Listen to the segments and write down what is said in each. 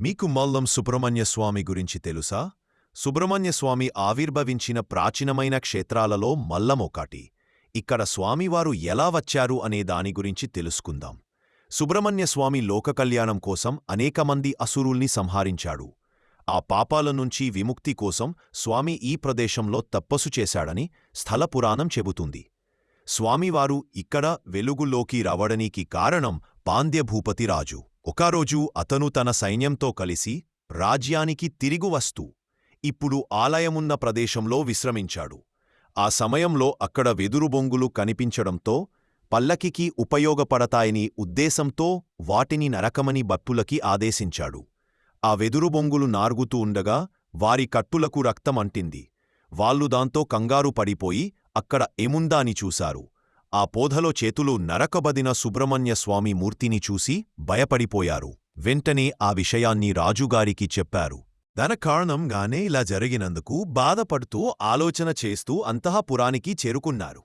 మీకు మల్లం సుబ్రహ్మణ్యస్వామి గురించి తెలుసా? సుబ్రహ్మణ్యస్వామి ఆవిర్భవించిన ప్రాచీనమైన క్షేత్రాలలో మల్లం ఒకటి. ఇక్కడ స్వామివారు ఎలా వచ్చారు అనే దాని గురించి తెలుసుకుందాం. సుబ్రహ్మణ్యస్వామి లోకకళ్యాణం కోసం అనేకమంది అసురుల్ని సంహరించాడు. ఆ పాపాల నుంచి విముక్తి కోసం స్వామి ఈ ప్రదేశంలో తప్పస్సు చేశాడని స్థల పురాణం చెబుతుంది. స్వామివారు ఇక్కడ వెలుగులోకి రావడానికి కారణం పాంద్యభూపతి రాజు. ఒకరోజు అతను తన సైన్యంతో కలిసి రాజ్యానికి తిరిగి వస్తూ ఇప్పుడు ఆలయమున్న ప్రదేశంలో విశ్రమించాడు. ఆ సమయంలో అక్కడ వెదురు బొంగులు కనిపించడంతో పల్లకికి ఉపయోగపడతాయని ఉద్దేశంతో వాటిని నరకమని బప్పులకి ఆదేశించాడు. ఆ వెదురు బొంగులు నార్గుతూ ఉండగా వారి కట్టులకు రక్తం అంటింది వాళ్ళు దాంతో కంగారు పడిపోయి అక్కడ ఏముందా అని చూశారు. ఆ పోధలో చేతులు నరకబదిన సుబ్రహ్మణ్య స్వామి మూర్తిని చూసి భయపడిపోయారు. వెంటనే ఆ విషయాన్ని రాజుగారికి చెప్పారు. దాన కారణంగానే ఇలా జరిగినందుకు బాధపడుతూ ఆలోచన చేస్తూ అంతఃపురానికి చేరుకున్నారు.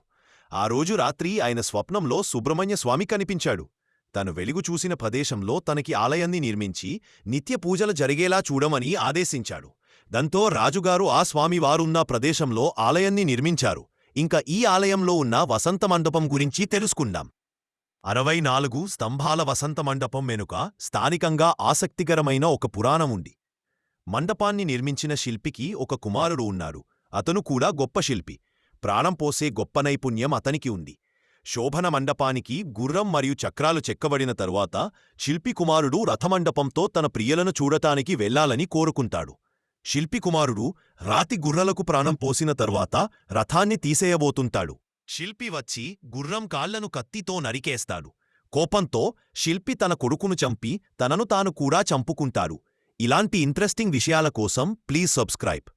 ఆ రోజు రాత్రి ఆయన స్వప్నంలో సుబ్రహ్మణ్య స్వామి కనిపించాడు. తను వెలుగు చూసిన ప్రదేశంలో తనకి ఆలయాన్ని నిర్మించి నిత్య పూజలు జరిగేలా చూడమని ఆదేశించాడు. దాంతో రాజుగారు ఆ స్వామివారున్న ప్రదేశంలో ఆలయాన్ని నిర్మించారు. ఇంకా ఈ ఆలయంలో ఉన్న వసంత మండపం గురించి తెలుసుకుందాం. అరవై నాలుగు స్తంభాల వసంత మండపం వెనుక స్థానికంగా ఆసక్తికరమైన ఒక పురాణం ఉంది. మండపాన్ని నిర్మించిన శిల్పికి ఒక కుమారుడు ఉన్నారు. అతను కూడా గొప్ప శిల్పి. ప్రాణం పోసే గొప్ప నైపుణ్యం అతనికి ఉంది. శోభన మండపానికి గుర్రం మరియు చక్రాలు చెక్కబడిన తరువాత శిల్పి కుమారుడు రథమండపంతో తన ప్రియలను చూడటానికి వెళ్ళాలని కోరుకుంటాడు. శిల్పి కుమారుడు రాతి గుర్రలకు ప్రాణం పోసిన తరువాత రథాన్ని తీసేయబోతుంటాడు. శిల్పి వచ్చి గుర్రం కాళ్ళను కత్తితో నరికేస్తాడు. కోపంతో శిల్పి తన కొడుకును చంపి తనను తాను కూడా చంపుకుంటాడు. ఇలాంటి ఇంట్రెస్టింగ్ విషయాల కోసం ప్లీజ్ సబ్స్క్రైబ్.